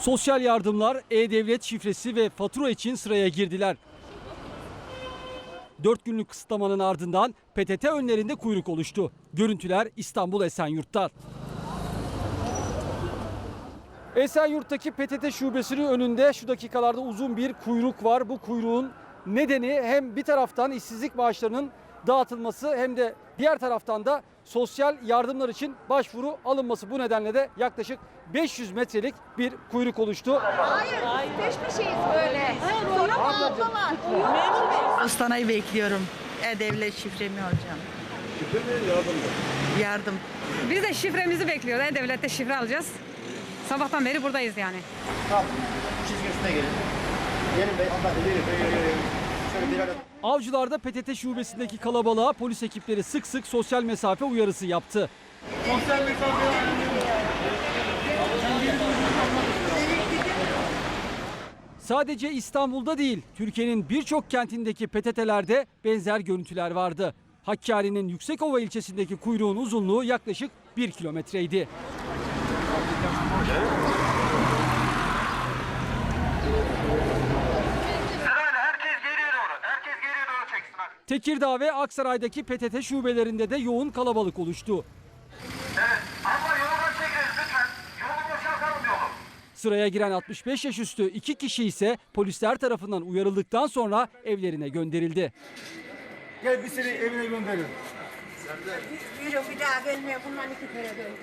Sosyal yardımlar, e-devlet şifresi ve fatura için sıraya girdiler. 4 günlük kısıtlamanın ardından PTT önlerinde kuyruk oluştu. Görüntüler İstanbul Esenyurt'tan. Esenyurt'taki PTT şubesinin önünde şu dakikalarda uzun bir kuyruk var. Bu kuyruğun nedeni hem bir taraftan işsizlik maaşlarının dağıtılması hem de diğer taraftan da sosyal yardımlar için başvuru alınması. Bu nedenle de yaklaşık 500 metrelik bir kuyruk oluştu. Hayır, peş peşeyiz böyle. Sonra ablalar. Ustanayı bekliyorum. E-Devlet şifremi alacağım. Yardım. Biz de şifremizi bekliyoruz. E-Devlet'te şifre alacağız. Sabahtan beri buradayız yani. çizgisine gelin. Gelin bey, Allah yürü, yürü, yürü. Avcılar'da PTT şubesindeki kalabalığa polis ekipleri sık sık sosyal mesafe uyarısı yaptı. Sadece İstanbul'da değil, Türkiye'nin birçok kentindeki PTT'lerde benzer görüntüler vardı. Hakkari'nin Yüksekova ilçesindeki kuyruğun uzunluğu yaklaşık 1 kilometreydi. Tekirdağ ve Aksaray'daki PTT şubelerinde de yoğun kalabalık oluştu. Evet. Ama yoldan çekeriz lütfen. Yolu boşaltalım yolu. Sıraya giren 65 yaş üstü iki kişi ise polisler tarafından uyarıldıktan sonra evlerine gönderildi. Gel biz seni evine gönderelim. Yürü bir daha gelmiyor. Bundan iki kere döndüm.